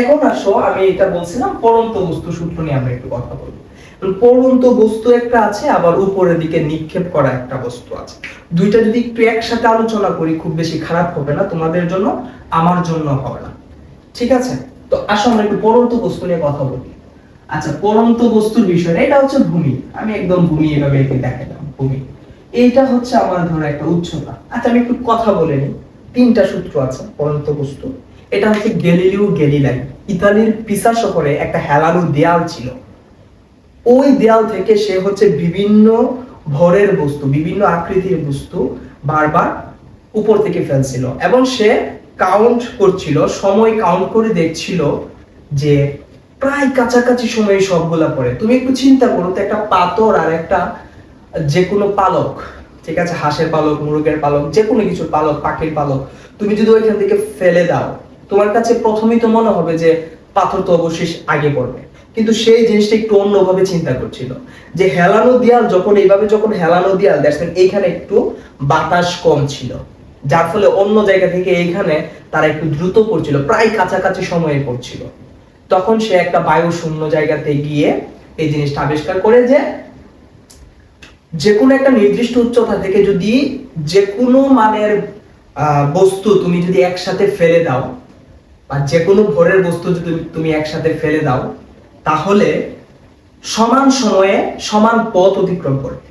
এখন আসো, আমি এটা বলছিলাম, পরন্ত বস্তু সূত্র নিয়ে আমরা একটু কথা বলব। পরন্ত বস্তু একটা আছে, আবার উপরের দিকে নিক্ষেপ করা একটা বস্তু আছে। দুইটা যদি একটু একসাথে আলোচনা করি, খুব বেশি খারাপ হবে না, তোমাদের জন্য, আমার জন্য হবে না। ঠিক আছে? তো আসো, আমরা একটু পরন্ত বস্তু নিয়ে কথা বলি। আচ্ছা পরন্ত বস্তুর বিষয়, এটা হচ্ছে ভূমি। আমি একদম ভূমি এভাবে একে দেখালাম, ভূমি। এইটা হচ্ছে আমার ধরো একটা উচ্চতা। আচ্ছা আমি একটু কথা বলে নিই। তিনটা সূত্র আছে, পরন্ত বস্তু। এটা হচ্ছে গেলিলিও গেলিলাই। ইতালির পিসা শহরে একটা হেলানো দেয়াল ছিল। ওই দেয়াল থেকে সে হচ্ছে বিভিন্ন ভরের বস্তু, বিভিন্ন আকৃতির বস্তু বারবার উপর থেকে ফেলছিল এবং সে কাউন্ট করছিল, সময় কাউন্ট করে দেখছিল যে প্রায় কাছাকাছি সময়ে সবগুলা পড়ে। তুমি একটু চিন্তা করো তো, একটা পাথর আর একটা যে কোনো পালক, ঠিক আছে? হাঁসের পালক, মুরগের পালক যে কোনো কিছুর পালক, পাখির পালক, তুমি যদি ওইখান থেকে ফেলে দাও তোমার কাছে প্রথমেই তো মনে হবে যে পাথর তো অবশেষ আগে পড়বে। কিন্তু সেই জিনিসটা একটু অন্যভাবে চিন্তা করছিল। যে হেলানো দেয়াল যখন এইভাবে যখন হেলানো দেয়াল, দেখছেন, এইখানে একটু বাতাস কম ছিল। যার ফলে অন্য জায়গা থেকে এইখানে তারা একটু দ্রুত পড়ছিল, প্রায় কাছাকাছি সময়ে পড়ছিল। তখন সে একটা বায়ু শূন্য জায়গাতে গিয়ে এই জিনিসটা আবিষ্কার করে যে যে কোনো একটা নির্দিষ্ট উচ্চতা থেকে যদি যে কোনো মানের বস্তু তুমি যদি একসাথে ফেলে দাও বা যে কোনো ভরের বস্তু যদি তুমি একসাথে ফেলে দাও, তাহলে সমান সময়ে সমান পথ অতিক্রম করবে।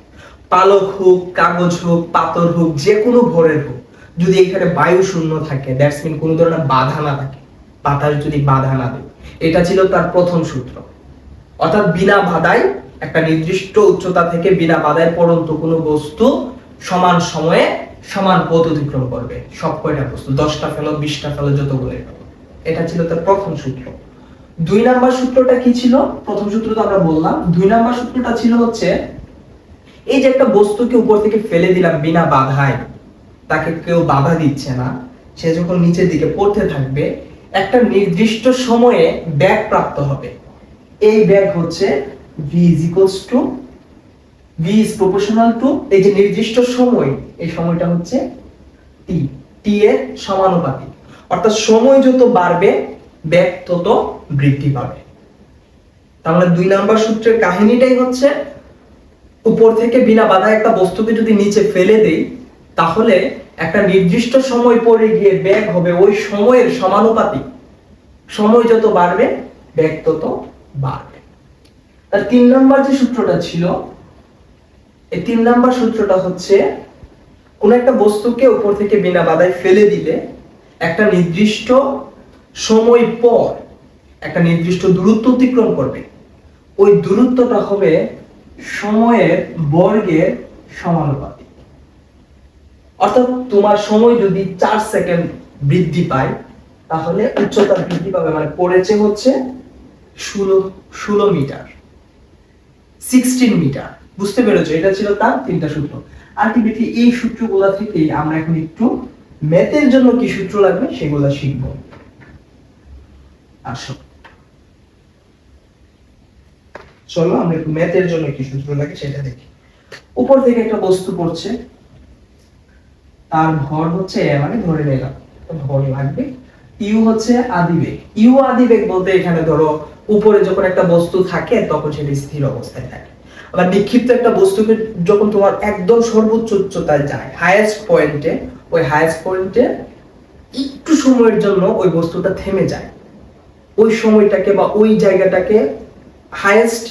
পালক হোক, কাগজ হোক, পাথর হোক যে কোনো ভরের হোক, যদি এখানে বায়ু শূন্য থাকে দ্যাটস মিন কোনো ধরনের বাধা না থাকে, বাতাস যদি বাধা না দেয়, এটা ছিল তার প্রথম সূত্র। অর্থাৎ বিনা বাধায় একটা নির্দিষ্ট উচ্চতা থেকে বিনা বাধায় পরন্ত কোনো বস্তু সমান সময়ে সমান পথ অতিক্রম করবে। সব কয়টা বস্তু? দশটা ফেলো, বিশটা ফেলো যতগুলো এটা ছিল তার প্রথম সূত্র। দুই নাম্বার সূত্রটা কি ছিল? প্রথম সূত্র তো আমরা বললাম। দুই নাম্বার সূত্রটা ছিল হচ্ছে, এই যে একটা বস্তুকে উপর থেকে ফেলে দিলাম বিনা বাধায়, তাকে কেউ বাধা দিচ্ছে না, সে যখন নিচের দিকে পড়তে থাকবে, একটা নির্দিষ্ট সময়ে ব্যাগ প্রাপ্ত হবে। এই ব্যাগ হচ্ছে to, v is proportional to, এই যে নির্দিষ্ট সময়, এই সময়টা হচ্ছে টি টি এর সমানুপাতিক। অর্থাৎ সময় যত বাড়বে ব্যাগ তত বৃদ্ধি পাবে। তাহলে দুই নাম্বার সূত্রের কাহিনীটাই হচ্ছে, উপর থেকে বিনা বাধা একটা বস্তুকে যদি নিচে ফেলে দেই, তাহলে একটা নির্দিষ্ট সময় পরে গিয়ে ব্যাগ হবে ওই সময়ের সমানুপাতিক। সময় যত বাড়বে ব্যাগ তত বাড়বে। তার তিন নাম্বার যে সূত্রটা ছিল, এই তিন নাম্বার সূত্রটা হচ্ছে, কোন একটা বস্তুকে উপর থেকে বিনা বাধায় ফেলে দিলে একটা নির্দিষ্ট সময় পর একটা নির্দিষ্ট দূরত্ব অতিক্রম করবে। ওই দূরত্বটা হবে সময়ের বর্গের সমানুপাতিক। অর্থাৎ তোমার সময় যদি চার সেকেন্ড বৃদ্ধি পায়, তাহলে উচ্চতা বৃদ্ধি পাবে মানে পড়েছে হচ্ছে ষোলো ষোলো মিটার, সিক্সটিন মিটার। বুঝতে পেরেছ? এটা ছিল তার তিনটা সূত্র। আলটিমেটলি এই সূত্রগুলা থেকেই আমরা এখন একটু ম্যাথের জন্য কি সূত্র লাগবে সেগুলা শিখব। আসো। চলো, আমরা একটু ম্যাথের জন্য কি সূত্র লাগে সেটা দেখি। উপর থেকে একটা বস্তু পড়ছে। তার ভর হচ্ছে a মানে ধরে নিলাম। ভর লাগবে। ইউ হচ্ছে আদিবেগ। ইউ আদিবেগ বলতে এখানে ধরো, উপরে যখন একটা বস্তু থাকে, তখন সেটা স্থির অবস্থায় থাকে। আবার নিক্ষিপ্ত একটা বস্তুকে যখন তোমার একদম সর্বোচ্চ উচ্চতায় যায় হাইয়েস্ট পয়েন্টে ওই হায়েস্ট পয়েন্টে একটু সময়ের জন্য ওই বস্তুটা থেমে যায়। ওই সময়টাকে বা ওই জায়গাটাকে হায়েস্ট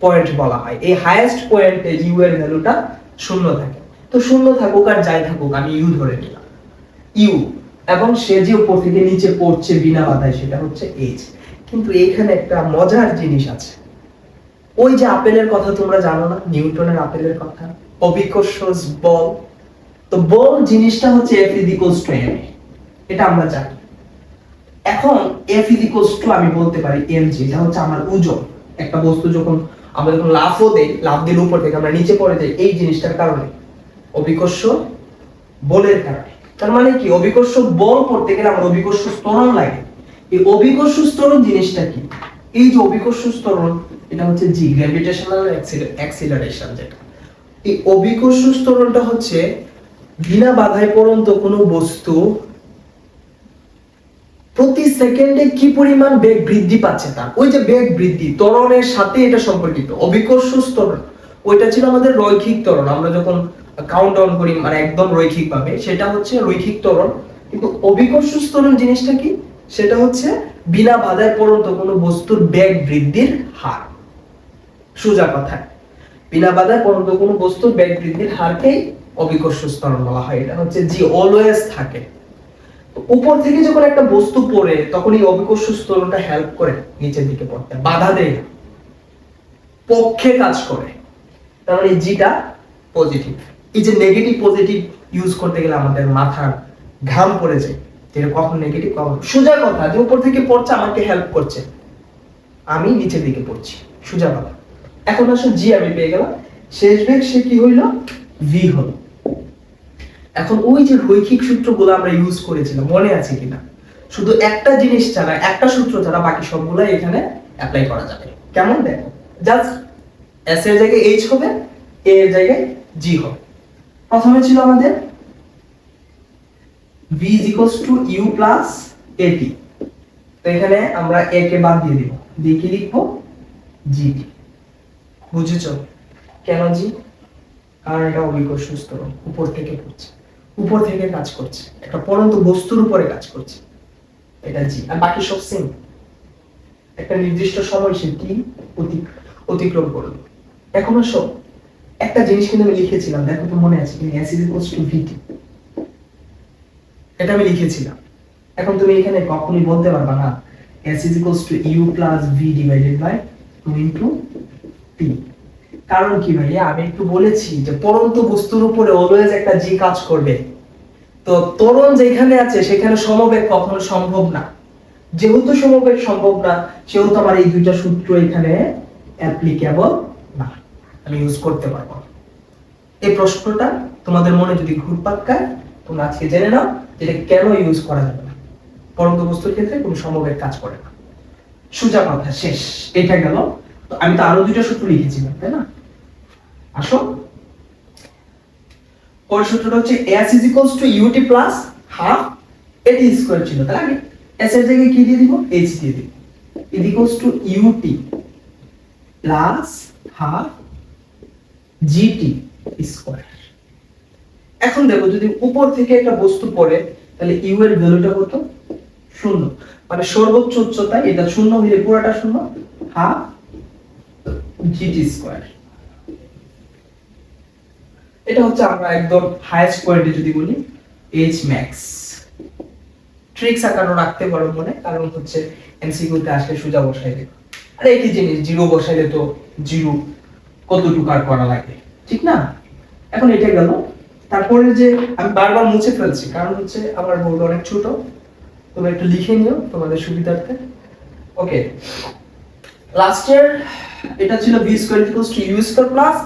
পয়েন্ট বলা হয়। এই হায়েস্ট পয়েন্টে ইউ এর ভ্যালুটা শূন্য থাকে। তো শূন্য থাকুক আর যাই থাকুক, আমি ইউ ধরে নিলাম। ইউ এবং সে যে উপর থেকে নিচে পড়ছে বিনা বাধায়, সেটা হচ্ছে এইচ কিন্তু এইখানে একটা মজার জিনিস আছে। ওই যে আপেলের কথা তোমরা জানো না? নিউটনের আপেলের কথা? অভিকর্ষ বল তো বল জিনিসটা হচ্ছে এফ ইকুয়ালস টু এম এটা আমরা জানি। এখন এফ ইকুয়ালস টু আমি বলতে পারি এম জি এটা হচ্ছে আমার ওজন। একটা বস্তু যখন আমরা যখন লাফও দেই, লাফ দিলে উপর থেকে আমরা নিচে পড়ে যাই, এই জিনিসটার কারণে। অভিকর্ষ বলের কারণে। তার মানে কি? অভিকর্ষ বল করতে গেলে আমার অভিকর্ষ স্তরণ লাগে। এই অভিকর্ষ ত্বরণ জিনিসটা কি? এই যে অভিকর্ষ ত্বরণ, এটা হচ্ছে জি গ্র্যাভিটেশনাল অ্যাক্সিলারেশন যেটা। এই অভিকর্ষ ত্বরণটা হচ্ছে বিনা বাধায় পড়ন্ত কোনো বস্তু প্রতি সেকেন্ডে কি পরিমাণ বেগ বৃদ্ধি পাচ্ছে তার? ওই যে বেগ বৃদ্ধি, ত্বরণের সাথে এটা সম্পর্কিত অবিকর্ষ ত্বরণ। ওইটা ছিল আমাদের রৈখিক ত্বরণ। আমরা যখন কাউন্ট ডাউন করি মানে একদম রৈখিক ভাবে সেটা হচ্ছে রৈখিক ত্বরণ। কিন্তু অবিকর্ষ ত্বরণ জিনিসটা কি? সেটা হচ্ছে বিনা বাধায় পড়ন্ত কোনো বস্তুর বেগ বৃদ্ধির হার। সোজা কথায়, বিনা বাধায় পড়ন্ত কোনো বস্তুর বেগ বৃদ্ধির হারকেই অভিকর্ষ ত্বরণ বলা হয়। এটা হচ্ছে জি অলওয়েজ থাকে। উপর থেকে যখন একটা বস্তু পড়ে, তখন এই অভিকর্ষ স্তরণটা হেল্প করে নিচের দিকে পড়তে। বাধা দেয় পক্ষে কাজ করে। মানে জিটা পজিটিভ এই যে নেগেটিভ পজিটিভ ইউজ করতে গেলে আমাদের মাথার ঘাম পড়ে যায়। যেটা কখন নেগেটিভ কখন সোজা কথা, যে উপর থেকে পড়ছে, আমাকে হেল্প করছে। আমি নিচের দিকে পড়ছি। সোজা কথা। এখন আসলে জি আমি পেয়ে গেলাম। শেষ বেগ সে কি হইল? ভি হলো। এখন ওই যে রৈখিক সূত্রগুলো আমরা ইউজ করেছিলাম, মনে আছে কিনা? শুধু একটা জিনিস ছাড়া, একটা সূত্র ছাড়া বাকি সবগুলো এখানে অ্যাপ্লাই করা যাবে। কেমন দেখো? জাস্ট এস এর জায়গায় এইচ হবে এ এর জায়গায় জি হবে। প্রথমে ছিল আমাদের v is equals to u plus at তো এখানে আমরা a কে বাদ দিয়ে দিব। দিয়ে কি লিখব? Gt বুঝেছ? কেন জি কারণ এটা অভিকর্ষ স্তরণ উপর থেকে পড়ছে উপর থেকে কাজ করছে। একটা পরন্ত বস্তুর উপরে কাজ করছে। এটা জি। আর বাকি সব সেম একটা নির্দিষ্ট সময় সে কি অতিক্রম করল। এখন সব একটা জিনিস কিন্তু আমি লিখেছিলাম। দেখো তো মনে আছে S is equals to VT এটা আমি লিখেছিলাম। এখন তুমি এখানে কখনোই বলতে পারবা না। S is equals to U plus V divided by two into T কারণ কি ভাইয়া? আমি একটু বলেছি যে পরন্ত বস্তুর উপরে অলওয়েজ একটা জি কাজ করবে। তো ত্বরণ যেখানে আছে, সেখানে সমবেগ কখনো সম্ভব না। যেহেতু সমবেগ সম্ভব না, সেহেতু আমার এই দুইটা সূত্র এখানে অ্যাপ্লিকেবল না। আমি ইউজ করতে পারব এই প্রশ্নটা তোমাদের মনে যদি ঘুরপাক খায়, তোমরা আজকে জেনে নাও যে এটা কেন ইউজ করা যাবে না। পরন্ত বস্তুর ক্ষেত্রে কোনো সমবেগ কাজ করে না। সোজা কথা, শেষ। এটা গেল। আমি তো আরও দুইটা সূত্র লিখেছিলাম, তাই না? আসো। পরের সূত্রটা হচ্ছে s is equals to ut plus half at square ছিল তাহলে আমি s এর জায়গায় কি দিয়ে দিব? H দিয়ে দিব। Is equals to ut plus half gt square এখন দেখো, যদি উপর থেকে একটা বস্তু পড়ে, তাহলে u এর ভ্যালুটা কত? শূন্য। মানে সর্বোচ্চ উচ্চতায় এটা শূন্য হইলে পুরোটা শূন্য হাফ জিটি স্কয়ার এটা হচ্ছে আমরা একদম হাইয়েস্ট পয়েন্টে যদি বলি এইচ ম্যাক্স ট্রিক্স আকারও রাখতে পারো মনে, কারণ হচ্ছে এমসিকিউতে আসলে সোজা বসাই দেবে আর একই জিনিস, জিরো বসাইলে তো জিরো কতটুকু আর করা লাগে, ঠিক না? এখন এটা গেল। তারপরে যে আমি বারবার মুছে ফেলছি, কারণ হচ্ছে আমার বোর্ড অনেক ছোট। তোমরা একটু লিখে নিও তোমাদের সুবিধার্থে। ওকে লাস্টের এটা ছিল b square equals to u square plus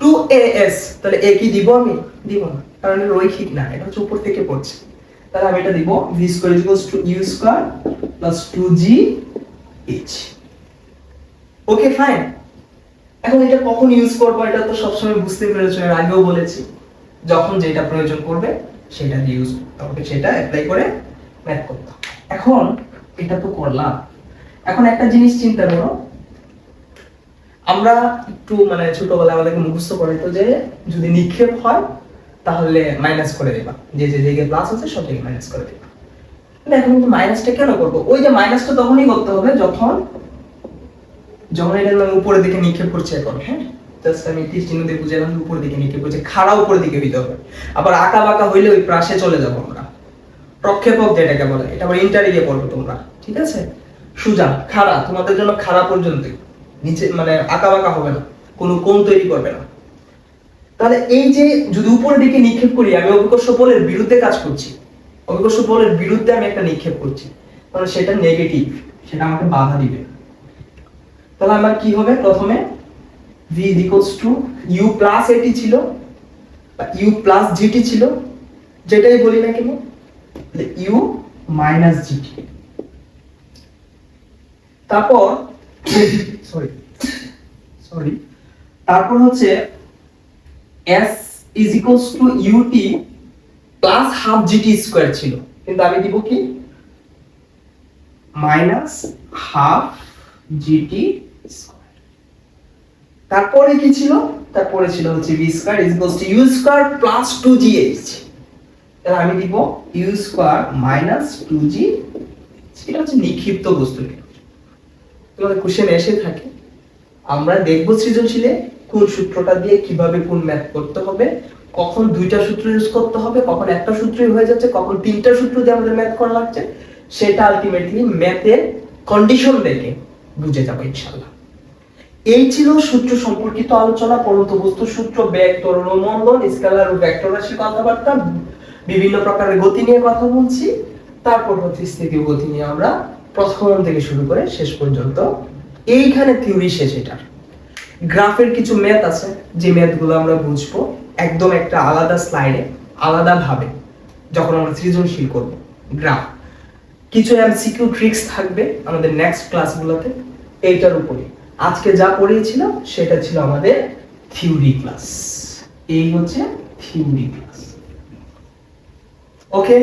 two a s তাহলে এ কি দিব আমি? দিব না। কারণ রৈখিক না, এটা হচ্ছে উপর থেকে পড়ছে। তাহলে আমি এটা দিব v square equals to u square plus two g h okay fine এখন এটা কখন ইউজ করব এটা তো সবসময় বুঝতে পেরেছ, এর আগেও বলেছি। যখন যেটা প্রয়োজন করবে সেটা দিয়ে ইউজ হবে। সেটা অ্যাপ্লাই করে ম্যাথ করতে এখন এটা তো করলাম। এখন একটা জিনিস চিন্তা করো আমরা একটু মানে ছোটবেলায় আমাদেরকে মুখস্থ করে তো যে যদি নিক্ষেপ হয়, তাহলে মাইনাস করে দিবা। যে যে জায়গায় প্লাস আছে সব জায়গায় মাইনাস করে দিবা। এখন কিন্তু মাইনাসটা কেন করব? ওই যে মাইনাসটা তখনই করতে হবে যখন যখন এটা আমি উপরের দিকে নিক্ষেপ করছি এখন হ্যাঁ? জাস্ট আমি তীর চিহ্ন দিয়ে বুঝালাম উপরের দিকে নিক্ষেপ করছি, খাড়া উপরের দিকে হইতে হবে। আবার আঁকা বাঁকা হইলে ওই প্রাসে চলে যাব আমরা। প্রক্ষেপক যেটাকে বলে, এটা আবার ইন্টারিয়ে পড়বে তোমরা, ঠিক আছে? সুজা, খাড়া, তোমাদের জন্য খাড়া পর্যন্ত নিচে মানে আঁকা বাঁকা হবে না, কোনো কোণ তৈরি করবে না। তাহলে এই যে যদি উপরের দিকে নিক্ষেপ করি, আমি অভিকর্ষ বলের বিরুদ্ধে কাজ করছি। অভিকর্ষ বলের বিরুদ্ধে আমি একটা নিক্ষেপ করছি। তাহলে সেটা নেগেটিভ সেটা আমাকে বাধা দিবে। তাহলে আমার কি হবে প্রথমে? V equals to u plus এটি ছিল, বা u plus gt ছিল। যেটাই বলি না কেন? u minus gt তারপর সরি সরি তারপর হচ্ছে s is equals to ut plus half gt square ছিল। কিন্তু আমি দিব কি? মাইনাস হাফ জিটি তারপরে কি ছিল? তারপরে ছিল হচ্ছে v square is equals to u square plus two g h তাহলে আমি দিব u square minus two g এটা হচ্ছে নিক্ষিপ্ত বস্তু তোমাদের কোশ্চেন এসে থাকে, আমরা দেখব সৃজনশীলে কোন সূত্রটা দিয়ে কীভাবে কোন ম্যাথ করতে হবে, কখন দুইটা সূত্র ইউজ করতে হবে, কখন একটা সূত্রই হয়ে যাচ্ছে, কখন তিনটা সূত্র দিয়ে আমাদের ম্যাথ করা লাগছে, সেটা আলটিমেটলি ম্যাথের কন্ডিশন দেখে বুঝে যাব ইনশাআল্লাহ। এই ছিল সূত্র সম্পর্কিত আলোচনা পরন্ত বস্তু সূত্র ব্যাগ তরল মন্ডল স্কেলার ও ভেক্টর রাশি কথাবার্তা, বিভিন্ন প্রকারের গতি নিয়ে কথা বলছি, তারপর হচ্ছে স্থিতি গতি নিয়ে আমরা প্রথম থেকে শুরু করে শেষ পর্যন্ত, এইখানে থিওরি শেষ এটার গ্রাফের কিছু ম্যাথ আছে, যে ম্যাথগুলো আমরা বুঝব একদম একটা আলাদা স্লাইডে আলাদা ভাবে যখন আমরা সৃজনশীল করব গ্রাফ কিছু এমসিকিউ ট্রিক্স থাকবে আমাদের নেক্সট ক্লাসগুলোতে এইটার উপরে। আজকে যা পড়িয়েছিলাম, সেটা ছিল আমাদের থিওরি ক্লাস এই হচ্ছে থিওরি ক্লাস ওকে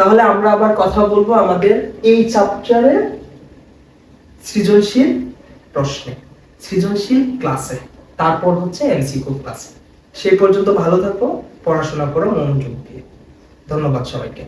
তাহলে আমরা আবার কথা বলব আমাদের এই চ্যাপ্টারের সৃজনশীল প্রশ্নে, সৃজনশীল ক্লাসে তারপর হচ্ছে এমসিকিউ ক্লাসে সেই পর্যন্ত ভালো থাকো, পড়াশোনা করো, মনোযোগ দিয়ে। ধন্যবাদ সবাইকে।